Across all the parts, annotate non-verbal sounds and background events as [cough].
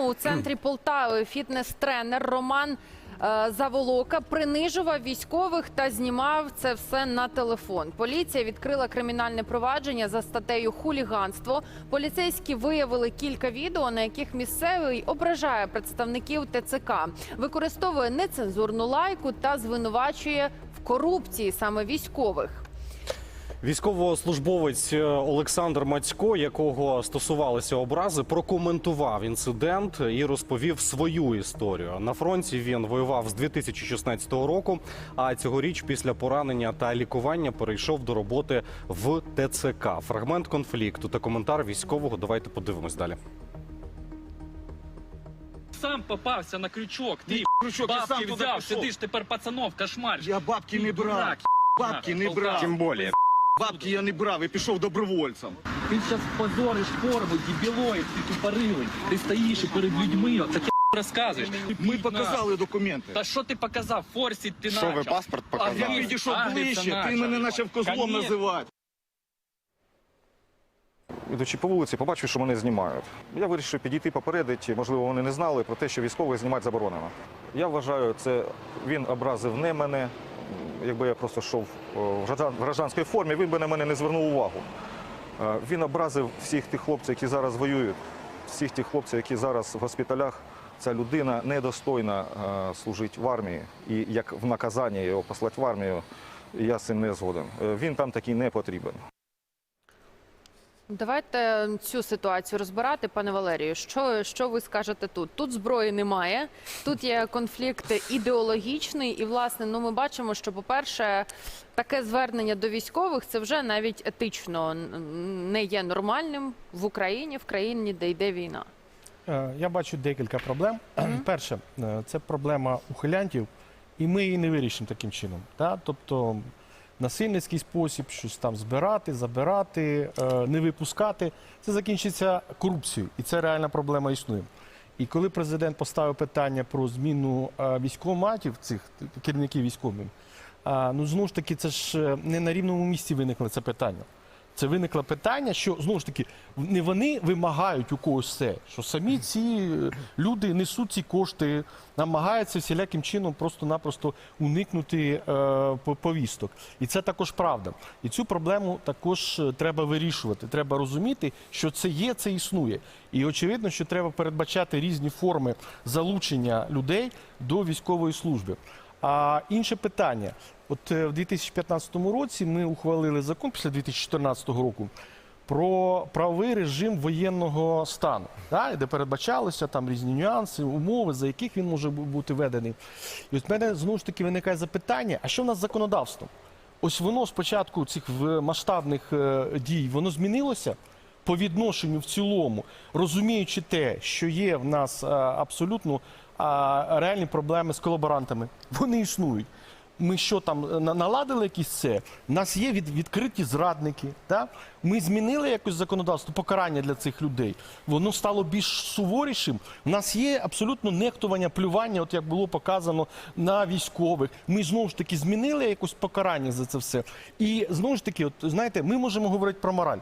тему у центрі Полтави фітнес-тренер Роман е, Заволока принижував військових та знімав це все на телефон. Поліція відкрила кримінальне провадження за статтею хуліганство. Поліцейські виявили кілька відео, на яких місцевий ображає представників ТЦК, використовує нецензурну лайку та звинувачує в корупції саме військових. Військовослужбовець е, Олександр Мацько, якого стосувалися образи, прокоментував інцидент і розповів свою історію. На фронті він воював з 2016 року. А цьогоріч, після поранення та лікування, перейшов до роботи в ТЦК. Фрагмент конфлікту та коментар військового. Давайте подивимось далі. Сам попався на крючок. Ти крючок, я сам взяв, сидиш тепер пацанов, кошмар. Я бабки не брав. Бабки не брав. Тим более. Бабки я не брав і пішов добровольцем. Ти зараз позориш форму, дебілоїд, ти тупорилий. Ти стоїш і перед людьми, таке [laughs] розказуєш. Ми показали документи. Та що ти показав? Форсить ти Що ви начав. паспорт А показали? я підійшов ближче, ти начав. мене почав козлом Конечно. називати. Ідучи по вулиці, побачив, що мене знімають. Я вирішив підійти попередити. Можливо, вони не знали про те, що військових знімати заборонено. Я вважаю, це він образив не мене. Якби я просто йшов в граждан- гражданській формі, він би на мене не звернув увагу. Е, Він образив всіх тих хлопців, які зараз воюють, всіх тих хлопців, які зараз в госпіталях. Ця людина недостойна е, служити в армії. І як в наказання його послати в армію, я з цим не згоден. Е, Він там такий не потрібен. Давайте цю ситуацію розбирати, пане Валерію. Що, що ви скажете тут? Тут зброї немає, тут є конфлікт ідеологічний, і власне, ну ми бачимо, що, по-перше, таке звернення до військових це вже навіть етично не є нормальним в Україні, в країні, де йде війна. Е, Я бачу декілька проблем. Перше, е, це проблема ухилянтів, і ми її не вирішимо таким чином. Та? Тобто насильницький спосіб, щось там збирати, забирати, е, не випускати. Це закінчиться корупцією, і це реальна проблема існує. І коли президент поставив питання про зміну е, військоматів, цих керівників військових, ну знову ж таки, це ж е, не на рівному місці виникло це питання. Це виникло питання, що знову ж таки не вони вимагають у когось це, що самі ці е, люди несуть ці кошти, намагаються всіляким чином просто-напросто уникнути е, повісток. І це також правда. І цю проблему також е, треба вирішувати. Треба розуміти, що це є, це існує. І очевидно, що треба передбачати різні форми залучення людей до військової служби. А інше питання: от е, в 2015 році ми ухвалили закон після 2014 року про правовий режим воєнного стану, да, де передбачалися там різні нюанси, умови, за яких він може бути введений. І от в мене знову ж таки виникає запитання: а що в нас з законодавством? Ось воно спочатку цих масштабних е, дій воно змінилося по відношенню в цілому, розуміючи те, що є в нас е, абсолютно а, реальні проблеми з колаборантами. Вони існують. Ми що там е, наладили якісь це? У нас є від, відкриті зрадники. Да? Ми змінили якось законодавство, покарання для цих людей. Воно стало більш суворішим. У нас є абсолютно нехтування, плювання, от як було показано на військових. Ми знову ж таки змінили якось покарання за це все. І знову ж таки, от знаєте, ми можемо говорити про мораль.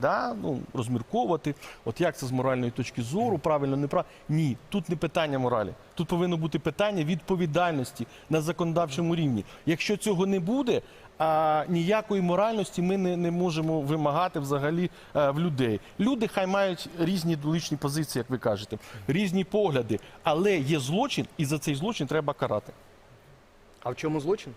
Да? Ну, розмірковувати, от як це з моральної точки зору, правильно, неправильно. Ні, тут не питання моралі. Тут повинно бути питання відповідальності на законодавчому рівні. Якщо цього не буде, а ніякої моральності ми не, не можемо вимагати взагалі е, в людей. Люди хай мають різні доличні позиції, як ви кажете, різні погляди, але є злочин, і за цей злочин треба карати. А в чому злочин?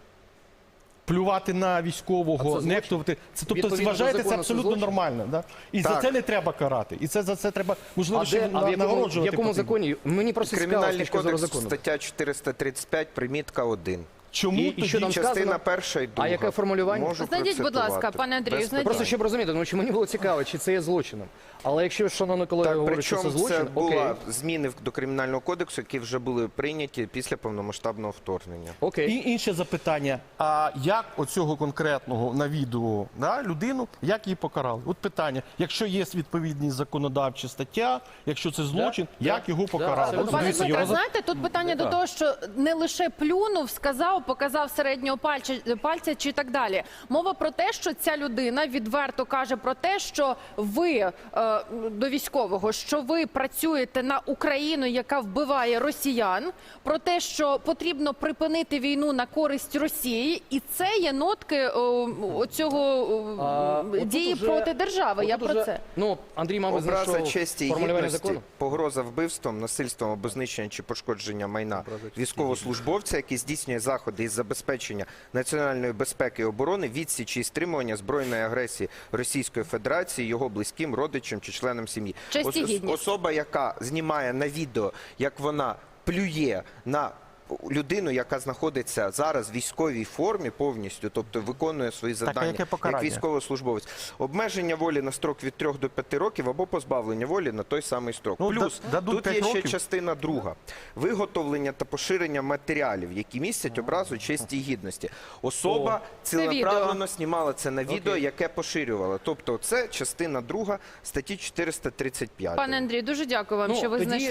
Плювати на військового, це нехтувати. Це тобто Відповідно до вважаєте це закону, це абсолютно злочин? нормально. Да? І за Так. це не треба карати. І це за це треба можливо А, ще де, а в якому, в нагороджувати. якому потрібно. законі? Мені просто цікаво з Кримінальний точки зору кодекс, закону. стаття 435, примітка 1. Чому І- і тоді що там Частина сказано? перша і друга. яке формулювання? Можу Знайдіть, будь ласка, процитувати. пане Андрію, Без знайдіть. питань. Просто щоб розуміти, тому що мені було цікаво, чи це є злочином. Але якщо шановний колега Так, говорить, що це причому це злочин, були окей. зміни в- до кримінального кодексу, які вже були прийняті після повномасштабного вторгнення. окей. І інше запитання: а як оцього конкретного на відео да, людину, як її покарали? От питання: якщо є відповідні законодавча стаття, якщо це злочин, як його покарали? абсолютно. Пане Дивіться, Дмитре, його за- знаєте, тут питання до того, що не лише плюнув, сказав показав середнього пальця, пальця чи так далі. Мова про те, що ця людина відверто каже про те, що ви е, до військового, що ви працюєте на Україну, яка вбиває росіян, про те, що потрібно припинити війну на користь Росії, і це є нотки о, цього дії уже- проти держави. Я про уже- це. Ну, Андрій, мабуть, Образа знайшов честі і гідності, закону. погроза вбивством, насильством або знищення чи пошкодження майна військовослужбовця, який здійснює заходи із забезпечення національної безпеки і оборони, відсічі і стримування збройної агресії Російської Федерації, його близьким, родичам чи членам сім'ї. Ос- Особа, яка знімає на відео, як вона плює на людину, яка знаходиться зараз в військовій формі повністю, тобто виконує свої завдання яке як покарання? військовослужбовець. Обмеження волі на строк від 3 до 5 років або позбавлення волі на той самий строк. Ну, Плюс да- дадуть тут є 5 ще років. частина друга: виготовлення та поширення матеріалів, які містять образу честі і гідності. Особа ціленаправленно знімала це на відео, яке поширювала. Тобто, це частина друга статті 435. Пане Андрій, дуже дякую вам, Ну, що ви тоді- знайшли.